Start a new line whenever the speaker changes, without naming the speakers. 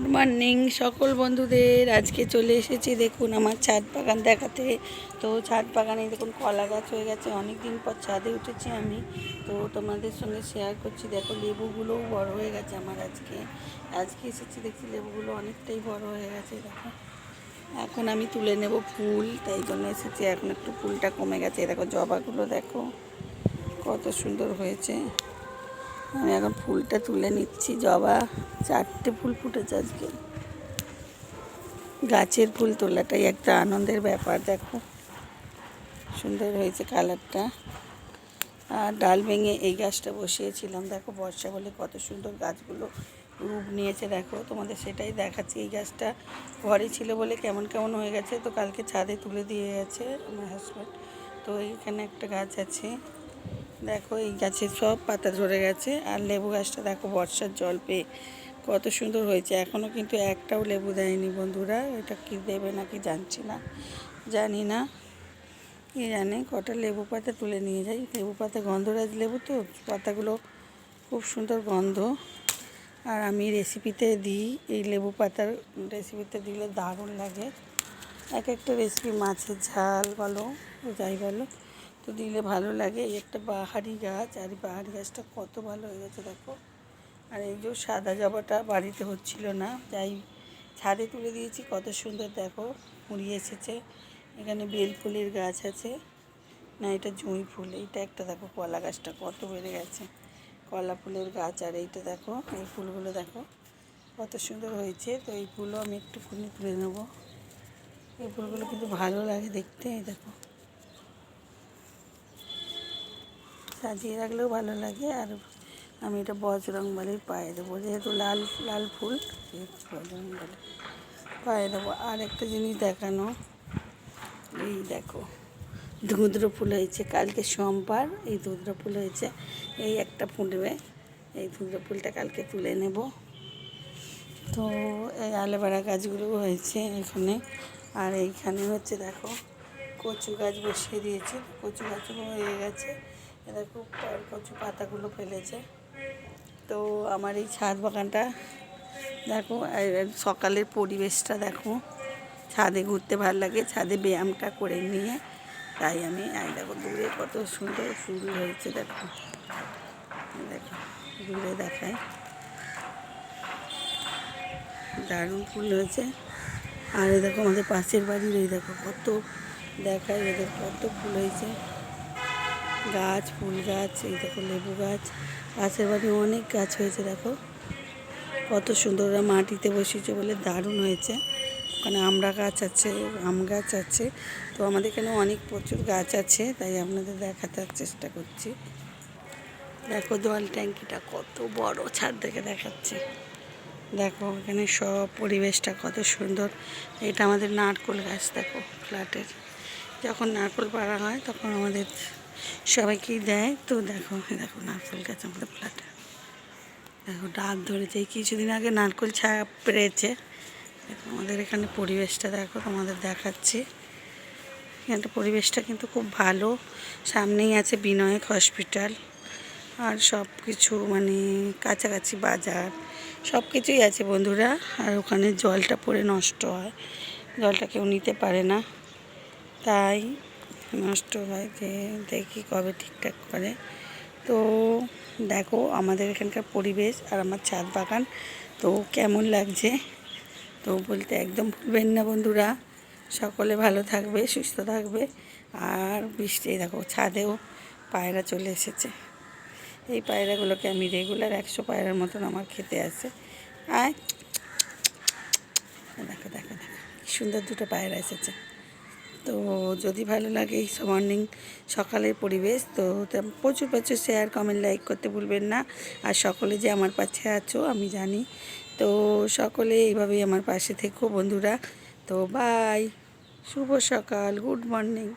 Good morning সকল বন্ধুদের। আজকে চলে এসেছি দেখুন আমার ছাদ বাগান দেখাতে। তো ছাদ বাগানে দেখুন কলা গাছ হয়ে গেছে। অনেক দিন পর ছাদে উঠেছি আমি। তো তোমাদের সঙ্গে শেয়ার করছি। দেখো লেবুগুলোও বড় হয়ে গেছে আমার আজকে। আজকে এসেছি দেখছি লেবুগুলো অনেকটাই বড় হয়ে গেছে, দেখো। এখন আমি তুলে নেব ফুল, তাই জন্য এসেছি। এখন একটু ফুলটা কমে গেছে। দেখো জবাগুলো দেখো, কত সুন্দর হয়েছে। আমি এখন ফুলটা তুলে নিচ্ছি, জবা, চারটে ফুল ফুটেছে আজকে। গাছের ফুল তোলাটাই একটা আনন্দের ব্যাপার, দেখো। সুন্দর হয়েছে কালারটা। আর ডাল ভেঙে এই গাছটা বসিয়েছিলাম, দেখো বর্ষা বলে কত সুন্দর গাছগুলো রূপ নিয়েছে, দেখো। তোমাদের সেটাই দেখাচ্ছি, এই গাছটা ঘরে ছিল বলে কেমন কেমন হয়ে গেছে, তো কালকে ছাদে তুলে দিয়ে গেছে আমার হাজব্যান্ড তো এইখানে একটা গাছ আছে। দেখো, এই গাছের সব পাতা ঝরে গেছে। আর লেবু গাছটা দেখো, বর্ষার জল পেয়ে কত সুন্দর হয়েছে। এখনও কিন্তু একটাও লেবু দেয়নি বন্ধুরা। এটা কি দেবে নাকি জানছি না, জানি না। কে জানে, কটা লেবু পাতা তুলে নিয়ে যাই। লেবু পাতা গন্ধরাজ লেবু তো, পাতাগুলো খুব সুন্দর গন্ধ। আর আমি রেসিপিতে দিই, এই লেবু পাতার রেসিপিতে দিলে দারুণ লাগে। এক একটা রেসিপি, মাছের ঝাল বলো, যাই বলো। তো দিলে ভালো লাগে। এই একটা বাহারি গাছ, আর এই বাহারি গাছটা কত ভালো হয়ে গেছে দেখো। আর এই যে সাদা জবাটা বাড়িতে হচ্ছিল না, যাই ছাদে তুলে দিয়েছি, কত সুন্দর দেখো মুড়িয়ে এসেছে। এখানে বেল ফুলের গাছ আছে, না এটা জুঁই ফুল, এইটা একটা দেখো কলা গাছটা কত বেড়ে গেছে। কলা ফুলের গাছ আর এইটা দেখো, এই ফুলগুলো দেখো, কত সুন্দর হয়েছে। তো এই ফুলও আমি একটু একটুখানি তুলে নেব। এই ফুলগুলো কিন্তু ভালো লাগে দেখতে দেখো। সাজিয়ে রাখলেও ভালো লাগে। আর আমি এটা বজরংবলির পায়ে দেবো। যেহেতু লাল লাল ফুল, যেহেতু বজরংবলি পায়ে দেবো। আর একটা জিনিস দেখানো, এই দেখো ধুদ্র ফুল হয়েছে। কালকে সোমবার এই ধুদ্র ফুল হয়েছে। এই একটা ফুটবে, এই ধুদ্র ফুলটা কালকে তুলে নেব। তো এই আলেবাড়া গাছগুলো হয়েছে এখানে। আর এইখানে হচ্ছে দেখো, কচু গাছ বসিয়ে দিয়েছে। কচু গাছগুলো হয়ে গেছে। এ দেখো পা- কচু পাতাগুলো ফেলেছে। তো আমার এই ছাদ বাগানটা দেখো সকালের পরিবেশটা দেখো। ছাদে ঘুরতে ভালো লাগে, ছাদে ব্যায়ামটা করে নিয়ে তাই আমি এই দেখো দূরে কত সুন্দর ফুল হয়েছে দেখো। দেখো, দূরে দেখায়। দারুণ ফুল হয়েছে। আর দেখো আমাদের পাশের বাড়ির এই দেখো কত দেখায়, এদের কত ফুল হয়েছে। গাছ, ফুল গাছ, এই দেখো লেবু গাছ পাশের বাড়ি অনেক গাছ হয়েছে, দেখো। কত সুন্দর ওরা মাটিতে বসিয়েছে বলে দারুণ হয়েছে। ওখানে আমরা গাছ আছে, আম গাছ আছে, তো আমাদের এখানে অনেক প্রচুর গাছ আছে, তাই আপনাদের দেখাতে চেষ্টা করছি। দেখো জল ট্যাঙ্কিটা কত বড়, ছাদ থেকে দেখাচ্ছে। দেখো এখানে সব পরিবেশটা কত সুন্দর। এটা আমাদের নারকোল গাছ, দেখো ফ্ল্যাটের। যখন নারকোল পাড়া হয়, তখন আমাদের সবাইকেই দেয়। তো দেখো দেখো, নারকোল গাছ আমাদের ফ্ল্যাটে দেখো, ডাক ধরেছে। কিছুদিন আগে নারকোল ছায়া পেরেছে। দেখো, আমাদের এখানে পরিবেশটা দেখো, তোমাদের দেখাচ্ছি। এখানটা পরিবেশটা কিন্তু খুব ভালো। সামনেই আছে বিনায়ক হসপিটাল। আর সব কিছু মানে কাছাকাছি বাজার। সব কিছুই আছে বন্ধুরা। আর ওখানে জলটা পড়ে নষ্ট হয়। জলটা কেউ নিতে পারে না। তাই নষ্ট হয় যে দেখি কবে ঠিকঠাক করে। তো দেখো আমাদের এখানকার পরিবেশ আর আমার ছাদ বাগান, তো কেমন লাগছে? তো বলতে একদম ভুলবেন না বন্ধুরা, সকলে ভালো থাকবে, সুস্থ থাকবে। আর বৃষ্টি দেখো ছাদেও পায়রা চলে এসেছে। এই পায়রাগুলোকে আমি রেগুলার একশো পায়রার মতন আমার খেতে আসে। আয়। দেখো দেখো দেখো সুন্দর দুটো পায়রা এসেছে। তো যদি ভালো লাগে এই মর্নিং সকালের পরিবেশ, তো প্রচুর প্রচুর শেয়ার কমেন্ট লাইক করতে ভুলবেন না। আর সকলে যে আমার পাশে আছো, আমি জানি। তো সকলে এইভাবেই আমার পাশে থেকো বন্ধুরা। তো বাই শুভ সকাল গুড মর্নিং